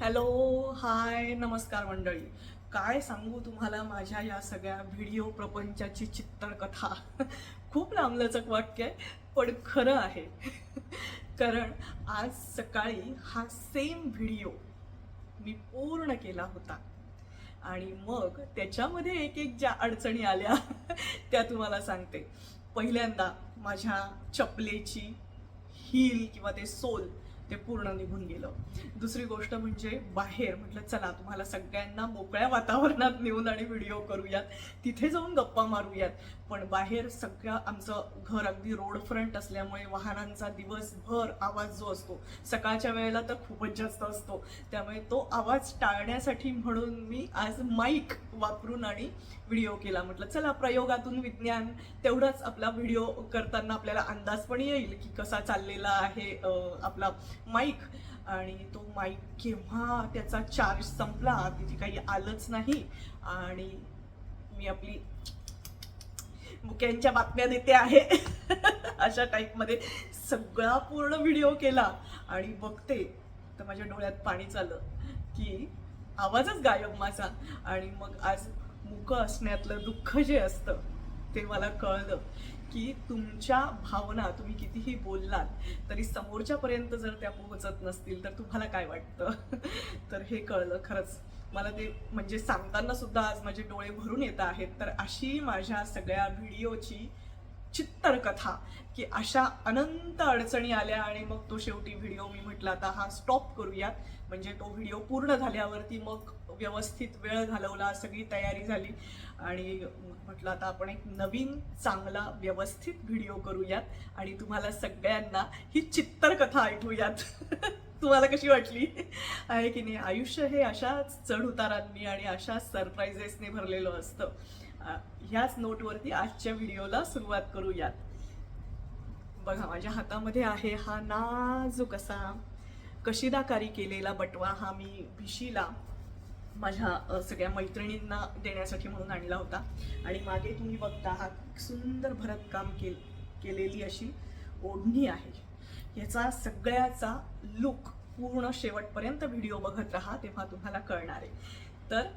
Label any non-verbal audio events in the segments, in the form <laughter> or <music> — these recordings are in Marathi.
हॅलो हाय नमस्कार मंडळी. काय सांगू तुम्हाला माझ्या या सगळ्या व्हिडिओ प्रपंचाची चित्तरकथा? खूप लांबलचक वाक्य आहे पण खरं आहे. कारण आज सकाळी हा सेम व्हिडिओ मी पूर्ण केला होता. आणि मग त्याच्यामध्ये एक एक ज्या अडचणी आल्या त्या तुम्हाला सांगते. पहिल्यांदा माझ्या चपलेची हील किंवा ते सोल ते पूर्ण निघून गेलं. दुसरी गोष्ट म्हणजे बाहेर म्हटलं चला तुम्हाला सगळ्यांना मोकळ्या वातावरणात नेऊन आणि व्हिडिओ करूयात. तिथे जाऊन गप्पा मारूयात. पण बाहेर सगळं आमचं घर अगदी रोड फ्रंट असल्यामुळे वाहनांचा दिवसभर आवाज जो असतो सकाळच्या वेळेला तर खूपच जास्त असतो. त्यामुळे तो आवाज टाळण्यासाठी म्हणून मी आज माईक वापरून आणि व्हिडिओ केला. म्हटलं चला प्रयोगातून विज्ञान तेवढाच आपला व्हिडिओ करताना आपल्याला अंदाज पण येईल की कसा चाललेला आहे आपला माईक आणि तो माईक केव्हा त्याचा चार्ज संपला तिथे काही आलंच नाही. आणि मी आपली मुक्यांच्या बातम्या देते आहे. <laughs> अशा टाईपमध्ये सगळा पूर्ण व्हिडिओ केला. आणि बघते तर माझ्या डोळ्यात पाणी चाललं की आवाजच गायब माझा. आणि मग आज मुकं असण्यातलं दुःख जे असतं ते मला कळलं की तुमच्या भावना तुम्ही कितीही बोललात तरी समोरच्यापर्यंत जर त्या पोहोचत नसतील तर तुम्हाला काय वाटतं? <laughs> तर हे कळलं खरंच. मला ते म्हणजे सांगताना सुद्धा आज माझे डोळे भरून येत आहेत तर अशी माझ्या सगळ्या व्हिडिओची चित्तरकथा की अशा अनंत अडचणी आल्या आणि मग तो शेवटी व्हिडिओ मी म्हटलं आता हा स्टॉप करूयात. म्हणजे तो व्हिडिओ पूर्ण झाल्यावरती मग व्यवस्थित वेळ घालवला सगळी तयारी झाली. आणि म्हटलं आता आपण एक नवीन चांगला व्यवस्थित व्हिडिओ करूयात आणि तुम्हाला सगळ्यांना ही चित्तरकथा ऐकूयात. <laughs> तुम्हाला कशी वाटली? आहे की नाही? आयुष्य हे अशाच चढ उतारांनी आणि अशा सरप्राईजेसने भरलेलं असतं. ह्याच नोटवरती आजच्या व्हिडिओला सुरुवात करूयात. बघा माझ्या हातामध्ये आहे हा नाजूक असा कशिदाकारी केलेला बटवा. हा मी भिशीला माझ्या सगळ्या मैत्रिणींना देण्यासाठी म्हणून आणला होता. आणि मागे तुम्ही बघता हा सुंदर भरतकाम केल केलेली अशी ओढणी आहे. याचा सगळ्याचा लुक पूर्ण शेवटपर्यंत व्हिडिओ बघत राहा तेव्हा तुम्हाला कळणार आहे. तर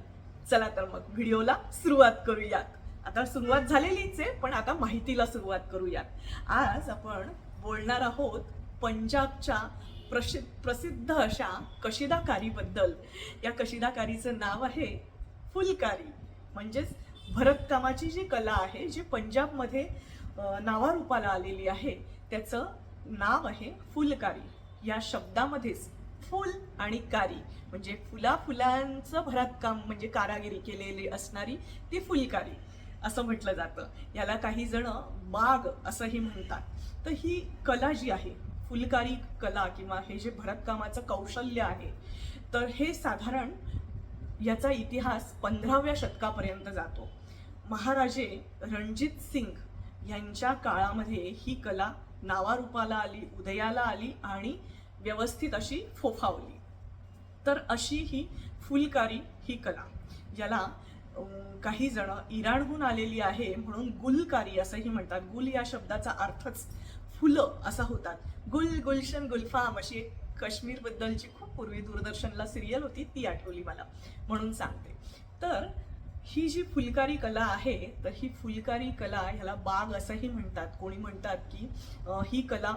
चला तर मग व्हिडिओला सुरुवात करूयात. आता सुरुवात झालेलीच आहे पण आता माहितीला सुरुवात करूयात. आज आपण बोलणार आहोत पंजाबच्या प्रशि प्रसिद्ध अशा कशिदाकारीबद्दल. या कशिदाकारीचं नाव आहे फुलकारी. म्हणजेच भरतकामाची जी कला आहे जी पंजाबमध्ये नावारूपाला आलेली आहे त्याचं नाव आहे फुलकारी. या शब्दामध्येच फुल आणि कारी. म्हणजे फुला फुलांचं भरतकाम म्हणजे कारागिरी केलेली असणारी ती फुलकारी असं म्हटलं जातं. याला काही जण माग असंही म्हणतात. तर ही कला जी आहे फुलकारी कला किंवा हे जे भरतकामाचं कौशल्य आहे तर हे साधारण याचा इतिहास पंधराव्या शतकापर्यंत जातो. महाराजे रणजित सिंग यांच्या काळामध्ये ही कला नावारूपाला आली उदयाला आली आणि व्यवस्थित अशी फोफावली. तर अशी ही फुलकारी ही कला ज्याला काही जण इराणहून आलेली आहे म्हणून गुलकारी असंही म्हणतात. गुल या शब्दाचा अर्थच फुलं असा होतात. गुल गुलशन गुलफाम अशी एक काश्मीरबद्दलची खूप पूर्वी दूरदर्शनला सिरियल होती ती आठवली मला म्हणून सांगते. तर ही जी फुलकारी कला आहे तर ही फुलकारी कला ह्याला बाग असंही म्हणतात. कोणी म्हणतात की ही कला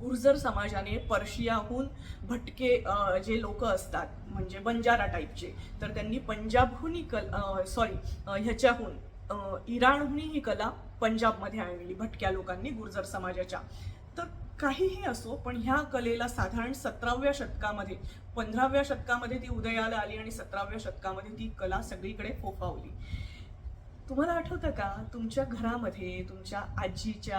गुर्जर समाजाने पर्शियाहून भटके जे लोक असतात म्हणजे बंजारा टाईपचे तर त्यांनी पंजाबहून ही कल सॉरी ह्याच्याहून इराणहून ही कला पंजाबमध्ये आणली भटक्या लोकांनी गुर्जर समाजाच्या. तर काहीही असो पण ह्या कलेला साधारण सतराव्या शतकामध्ये पंधराव्या शतकामध्ये ती उदयाला आली आणि सतराव्या शतकामध्ये ती कला सगळीकडे फोफावली. तुम्हाला आठवतं का? तुमच्या घरामध्ये तुमच्या आजीच्या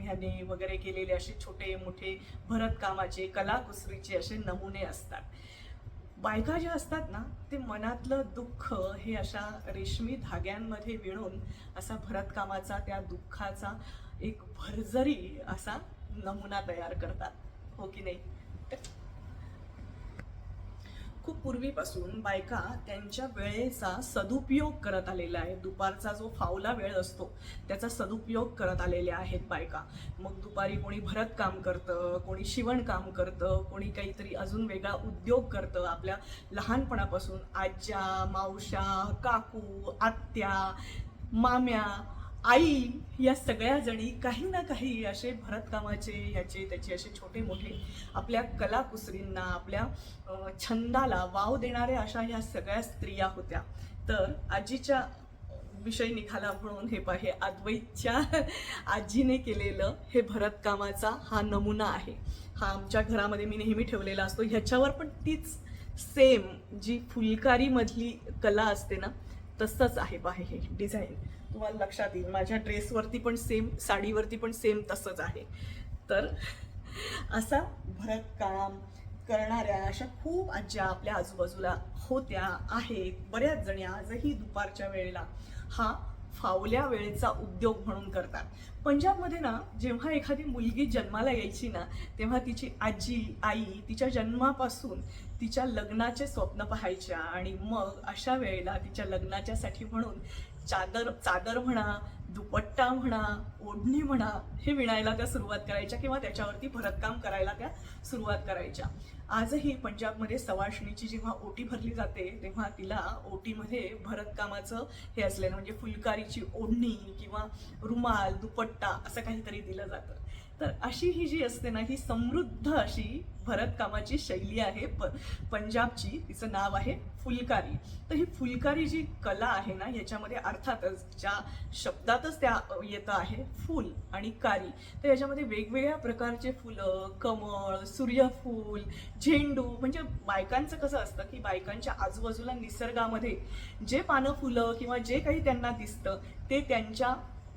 ह्याने वगैरे केलेले असे छोटे मोठे भरतकामाचे कलाकुसरीचे असे नमुने असतात. बायका ज्या असतात ना ते मनातलं दुःख हे अशा रेशमी धाग्यांमध्ये विणून असा भरतकामाचा त्या दुःखाचा एक भरजरी असा नमुना तयार करतात. हो की नाही? खूप पूर्वीपासून बायका त्यांच्या वेळेचा सदुपयोग करत आलेला आहे दुपारचा जो फावला वेळ असतो त्याचा सदुपयोग करत आलेल्या आहेत बायका. मग दुपारी कोणी भरतकाम करतं कोणी शिवणकाम करतं कोणी काहीतरी अजून वेगळा उद्योग करतं. आपल्या लहानपणापासून आज्या मावशा काकू आत्या माम्या आई या सगळ्या जणी काही ना काही असे भरतकामाचे ह्याचे त्याचे असे छोटे मोठे आपल्या कलाकुसरींना आपल्या छंदाला वाव देणाऱ्या अशा ह्या सगळ्या स्त्रिया होत्या. तर आजीच्या विषय निघाला म्हणून हे पाहे अद्वैतच्या <laughs> आजीने केलेलं हे भरतकामाचा हा नमुना आहे. हा आमच्या घरामध्ये मी नेहमी ठेवलेला असतो. ह्याच्यावर पण तीच सेम जी फुलकारीमधली कला असते ना तसंच आहे पाहे हे डिझाईन तुम्हाला लक्षात येईल माझ्या ड्रेसवरती पण सेम साडीवरती पण सेम तसंच आहे. तर असा भरतकाम करणाऱ्या अशा खूप आज्या आपल्या आजूबाजूला होत्या आहेत. बऱ्याच जणी आजही दुपारच्या वेळेला हा फावल्या वेळेचा उद्योग म्हणून करतात. पंजाबमध्ये ना जेव्हा एखादी मुलगी जन्माला यायची ना तेव्हा तिची आजी आई तिच्या जन्मापासून तिच्या लग्नाचे स्वप्न पाहायच्या आणि मग अशा वेळेला तिच्या लग्नाच्यासाठी म्हणून चादर चादर म्हणा दुपट्टा म्हणा ओढणी म्हणा हे विणायला त्या सुरुवात करायच्या किंवा त्याच्यावरती भरतकाम करायला त्या सुरुवात करायच्या. आजही पंजाबमध्ये सवाशणीची जेव्हा ओटी भरली जाते तेव्हा तिला ओटीमध्ये भरतकामाचं हे असलेलं म्हणजे फुलकारीची ओढणी किंवा रुमाल दुपट्टा असं काहीतरी दिलं जातं. तर अशी ही जी असते ना ही समृद्ध अशी भरतकामाची शैली आहे प पंजाबची तिचं नाव आहे फुलकारी. तर ही फुलकारी जी कला आहे ना याच्यामध्ये अर्थातच ज्या शब्दातच त्या येतं आहे फूल आणि कारी. तर याच्यामध्ये वेगवेगळ्या प्रकारचे फुलं कमळ सूर्यफूल झेंडू म्हणजे बायकांचं कसं असतं की बायकांच्या आजूबाजूला निसर्गामध्ये जे पानं फुलं किंवा जे काही त्यांना दिसतं ते त्यांच्या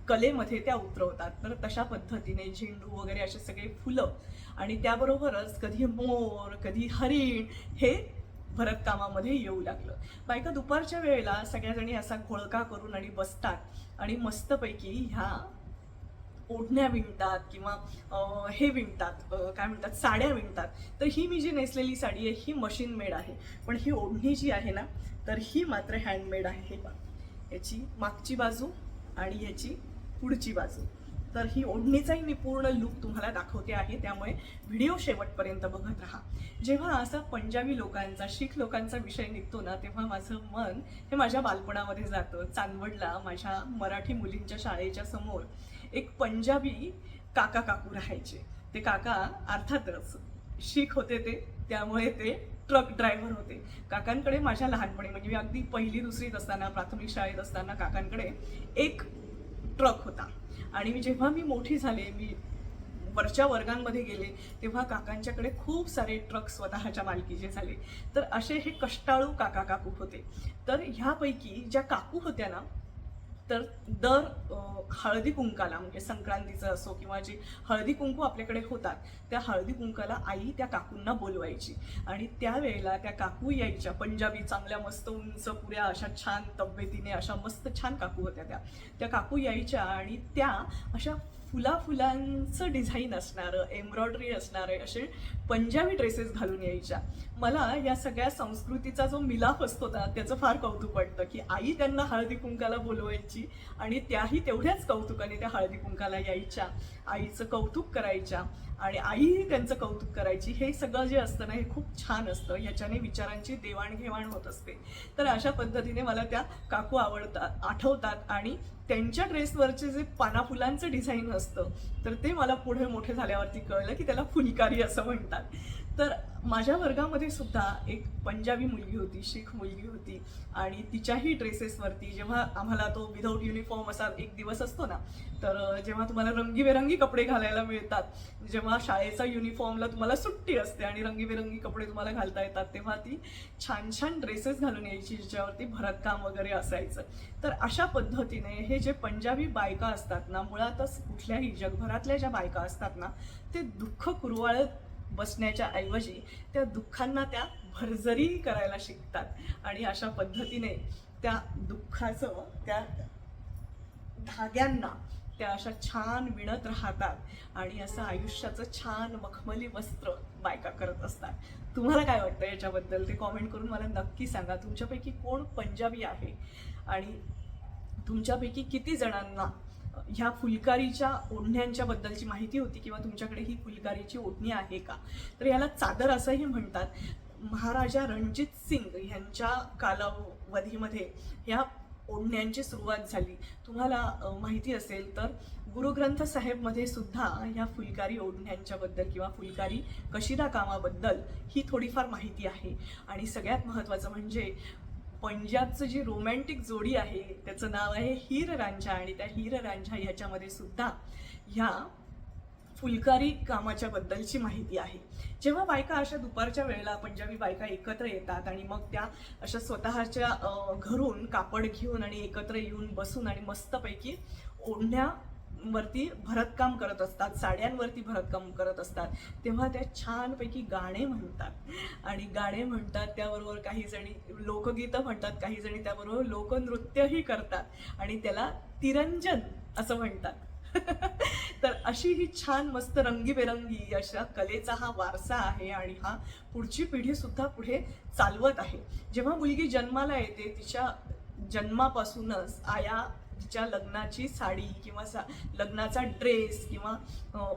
कलेमध्ये त्या उतरवतात. तर तशा पद्धतीने झेंडू वगैरे असे सगळे फुलं आणि त्याबरोबरच कधी मोर कधी हरिण हे भरतकामामध्ये येऊ लागलं. बायका दुपारच्या वेळेला सगळ्याजणी असा घोळका करून आणि बसतात आणि मस्तपैकी ह्या ओढण्या विणतात किंवा हे विणतात काय म्हणतात साड्या विणतात. तर ही मी जी नेसलेली साडी आहे ही मशीन मेड आहे. पण ही ओढणी जी आहे ना तर ही मात्र हँडमेड आहे. हे पण याची मागची बाजू आणि याची पुढची बाजू. तर ही ओढणीचाही मी पूर्ण लुक तुम्हाला दाखवते आहे त्यामुळे व्हिडिओ शेवटपर्यंत बघत राहा. जेव्हा असा पंजाबी लोकांचा शीख लोकांचा विषय निघतो ना तेव्हा माझं मन हे माझ्या बालपणामध्ये जातं. चांदवडला माझ्या मराठी मुलींच्या शाळेच्या समोर एक पंजाबी काका काकू राहायचे. ते काका अर्थातच शीख होते ते त्यामुळे ते ट्रक ड्रायव्हर होते. काकांकडे माझ्या लहानपणी म्हणजे मी अगदी पहिली दुसरीत असताना प्राथमिक शाळेत असताना काकांकडे एक ट्रक होता. आणि मी जेव्हा मी मोठी झाले मी वरच्या वर्गांमध्ये गेले तेव्हा काकांच्याकडे खूप सारे ट्रक स्वतःच्या मालकीचे झाले. तर असे हे कष्टाळू काका काकू होते. तर ह्यापैकी ज्या काकू होत्या ना तर दर हळदी कुंकाला म्हणजे संक्रांतीचं असो किंवा जे हळदी कुंकू आपल्याकडे होतात त्या हळदी कुंकाला आई त्या काकूंना बोलवायची. आणि त्यावेळेला त्या काकू यायच्या पंजाबी चांगल्या मस्त उंच पुऱ्या अशा छान तब्येतीने अशा मस्त छान काकू होत्या त्या. त्या काकू यायच्या आणि त्या अशा फुला फुलांचं डिझाईन असणारं एम्ब्रॉयडरी असणारे असे पंजाबी ड्रेसेस घालून यायच्या. मला या सगळ्या संस्कृतीचा जो मिलाफ असतो ना त्याचं फार कौतुक वाटतं की आई त्यांना हळदी कुंकाला बोलवायची आणि त्याही तेवढ्याच कौतुकाने त्या हळदी कुंकाला यायच्या. आईचं कौतुक करायच्या. आणि आईही त्यांचं कौतुक करायची. हे सगळं जे असतं ना हे खूप छान असतं. ह्याच्याने विचारांची देवाणघेवाण होत असते. तर अशा पद्धतीने मला त्या काकू आवडतात आठवतात आणि त्यांच्या ड्रेसवरचे जे पाना फुलांचं डिझाईन असतं तर ते मला पुढे मोठे झाल्यावरती कळलं की त्याला फुलकारी असं म्हणतात. तर माझ्या वर्गामध्ये सुद्धा एक पंजाबी मुलगी होती शीख मुलगी होती आणि तिच्याही ड्रेसेसवरती जेव्हा आम्हाला तो विदाऊट युनिफॉर्म असा एक दिवस असतो ना तर जेव्हा तुम्हाला रंगीबेरंगी कपडे घालायला मिळतात जेव्हा शाळेचा युनिफॉर्मला तुम्हाला सुट्टी असते आणि रंगीबेरंगी कपडे तुम्हाला घालता येतात तेव्हा ती छान छान ड्रेसेस घालून यायची ज्याच्यावरती भरतकाम वगैरे असायचं. तर अशा पद्धतीने हे जे पंजाबी बायका असतात ना मुळातच कुठल्याही जगभरातल्या ज्या बायका असतात ना ते दुःख कुरवाळत बसण्याच्या ऐवजी त्या दुःखांना त्या भरजरी करायला शिकतात. आणि अशा पद्धतीने त्या दुःखाचं त्या धाग्यांना त्या अशा छान विणत राहतात आणि असं आयुष्याचं छान मखमली वस्त्र बायका करत असतात. तुम्हाला काय वाटतं याच्याबद्दल? ते कॉमेंट करून मला नक्की सांगा. तुमच्यापैकी कोण पंजाबी आहे? आणि तुमच्यापैकी किती जणांना ह्या फुलकारीच्या ओढण्यांच्या बद्दलची माहिती होती किंवा तुमच्याकडे ही फुलकारीची ओढणी आहे का? तर याला चादर असंही म्हणतात. महाराजा रणजित सिंग यांच्या कालावधीमध्ये ह्या ओढण्यांची सुरुवात झाली. तुम्हाला माहिती असेल तर गुरुग्रंथ साहेबमध्ये सुद्धा ह्या फुलकारी ओढण्यांच्याबद्दल किंवा फुलकारी कशिदा कामाबद्दल ही थोडीफार माहिती आहे. आणि सगळ्यात महत्त्वाचं म्हणजे पंजाबचं जी रोमॅन्टिक जोडी आहे त्याचं नाव आहे हीर रांझा आणि त्या हीर रांझा ह्याच्यामध्ये सुद्धा ह्या फुलकारी कामाच्या बद्दलची माहिती आहे. जेव्हा बायका अशा दुपारच्या वेळेला पंजाबी बायका एकत्र येतात आणि मग त्या अशा स्वतःच्या घरून कापड घेऊन आणि एकत्र येऊन बसून आणि मस्तपैकी ओढण्या वरती भरतकाम करत असतात साड्यांवरती भरतकाम करत असतात तेव्हा त्या छानपैकी गाणे म्हणतात. आणि गाणे म्हणतात त्याबरोबर काही जणी लोकगीतं म्हणतात काही जणी त्याबरोबर लोकनृत्यही करतात आणि त्याला तिरंजन असं म्हणतात. <laughs> तर अशी ही छान मस्त रंगीबेरंगी अशा कलेचा हा वारसा आहे आणि हा पुढची पिढी सुद्धा पुढे चालवत आहे. जेव्हा मुलगी जन्माला येते तिच्या जन्मापासूनच आया तिच्या लग्नाची साडी किंवा सा लग्नाचा ड्रेस किंवा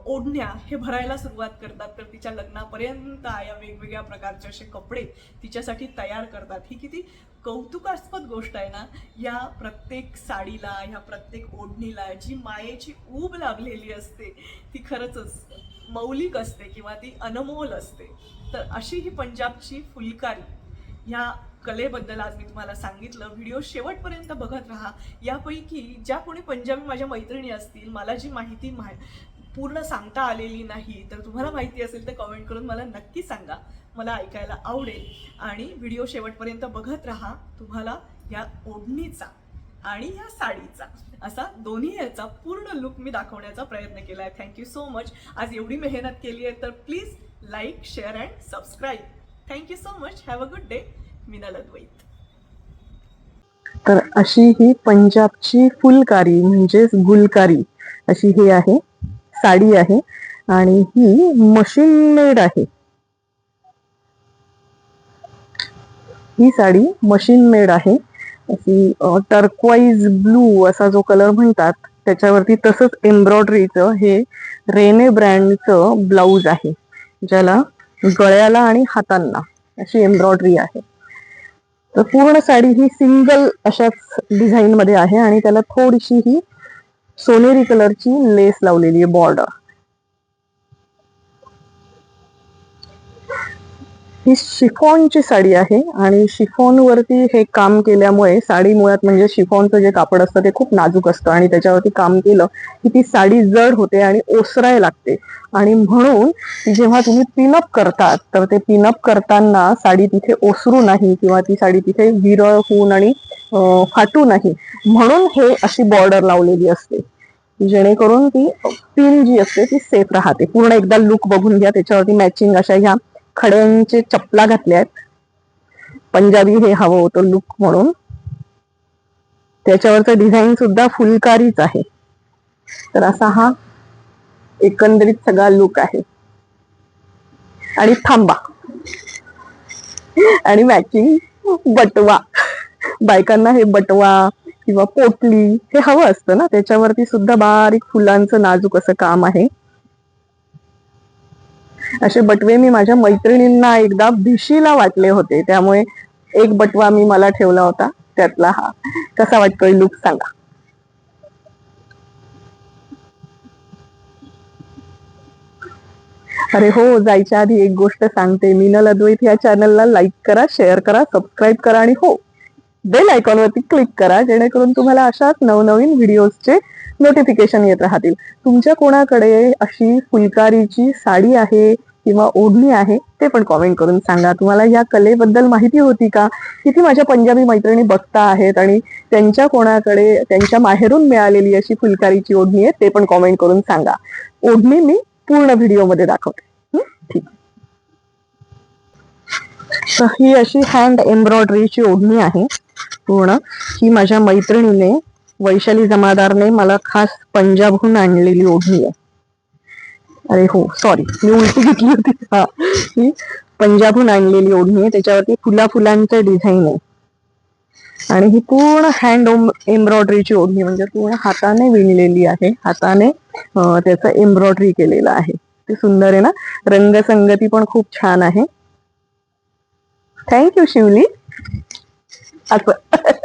ओढण्या हे भरायला सुरुवात करतात. तर तिच्या लग्नापर्यंत या वेगवेगळ्या प्रकारचे असे कपडे तिच्यासाठी तयार करतात. ही किती कौतुकास्पद गोष्ट आहे ना? या प्रत्येक साडीला ह्या प्रत्येक ओढणीला जी मायेची ऊब लागलेली असते ती खरंच मौलिक असते किंवा ती अनमोल असते. तर अशी ही पंजाबची फुलकारी ह्या कलेबद्दल आज मी तुम्हाला सांगितलं. व्हिडिओ शेवटपर्यंत बघत राहा. यापैकी ज्या कोणी पंजाबी माझ्या मैत्रिणी असतील मला जी माहिती मा पूर्ण सांगता आलेली नाही तर तुम्हाला माहिती असेल तर कमेंट करून मला नक्की सांगा. मला ऐकायला आवडेल. आणि व्हिडिओ शेवटपर्यंत बघत राहा. तुम्हाला या ओढणीचा आणि या साडीचा असा दोन्ही याचा पूर्ण लुक मी दाखवण्याचा प्रयत्न केला आहे थँक्यू सो मच आज एवढी मेहनत केली आहे तर please like share and subscribe thank you so much have a good day Minal Advait तर अशी ही पंजाबची फुलकारी म्हणजेच गुलकारी अशी ही आहे साडी आहे आणि ही मशीन मेड आहे. ही साडी मशीन मेड आहे. अशी टर्कवाईज ब्लू असा जो कलर म्हणतात त्याच्यावरती तसंच एम्ब्रॉयडरीचं हे रेने ब्रँडचं ब्लाऊज आहे ज्याला गळ्याला आणि हातांना अशी एम्ब्रॉयडरी आहे. तर पूर्ण साडी ही सिंगल अशाच डिझाईन मध्ये आहे आणि त्याला थोडीशी ही सोनेरी कलरची लेस लावलेली आहे बॉर्डर ही शिफॉनची साडी आहे आणि शिफॉनवरती हे काम केल्यामुळे साडी मुळात म्हणजे शिफॉनचं जे कापड असतं ते खूप नाजूक असतं आणि त्याच्यावरती काम केलं की ती साडी जड होते आणि ओसराय लागते. आणि म्हणून जेव्हा तुम्ही पिनअप करतात तर ते पिनअप करताना साडी तिथे ओसरू नाही किंवा ती साडी तिथे विरळ होऊन आणि फाटू नाही. म्हणून हे अशी बॉर्डर लावलेली असते जेणेकरून ती पिन जी असते ती सेफ राहते. पूर्ण एकदा लुक बघून घ्या त्याच्यावरती मॅचिंग अशा ह्या खड्यांचे चपला घातल्या आहेत पंजाबी हे हवं होतं लुक म्हणून. त्याच्यावरचं डिझाईन सुद्धा फुलकारीच आहे. तर असा हा एकंदरीत सगळा लुक आहे. आणि थांबा. आणि मॅचिंग बटवा. बायकांना हे बटवा किंवा पोटली हे हवं असतं ना त्याच्यावरती सुद्धा बारीक फुलांचं नाजूक असं काम आहे. असे बटवे मी माझ्या मैत्रिणींना एकदा भिशीला वाटले होते. त्यामुळे एक बटवा मी मला ठेवला होता. त्यातला हा. कसा वाटतोय लुक सांगा. अरे हो जायच्या आधी एक गोष्ट सांगते. मीनल अद्वैत या चॅनलला लाईक करा शेअर करा सबस्क्राईब करा आणि हो. बेल आयकॉनवरती क्लिक करा जेणेकरून तुम्हाला अशाच नवनवीन व्हिडिओजचे नोटिफिकेशन येत राहतील. तुमच्या कोणाकडे अशी फुलकारीची साडी आहे किंवा ओढणी आहे ते पण कॉमेंट करून सांगा. तुम्हाला या कलेबद्दल माहिती होती का? किती माझ्या पंजाबी मैत्रिणी बघता आहेत आणि त्यांच्या कोणाकडे त्यांच्या माहेरून मिळालेली अशी फुलकारीची ओढणी आहे ते पण कॉमेंट करून सांगा. ओढणी मी पूर्ण व्हिडिओमध्ये दाखवते. ठीक. ही अशी हँड एम्ब्रॉयडरीची ओढणी आहे. पूर्ण. ही माझ्या मैत्रिणीने वैशाली जमादारने मला खास पंजाबहून आणलेली ओढणी आहे. अरे हो सॉरी मी उलटी घेतली होती. हा. ही पंजाबहून आणलेली ओढणी आहे. त्याच्यावरती फुला फुलांचं डिझाईन आहे. आणि ही पूर्ण हँड एम्ब्रॉयडरीची ओढणी म्हणजे पूर्ण हाताने विणलेली आहे. हाताने त्याचं एम्ब्रॉयडरी केलेलं आहे. ते सुंदर आहे ना? रंगसंगती पण खूप छान आहे. Thank you Shivli. That's what. <laughs>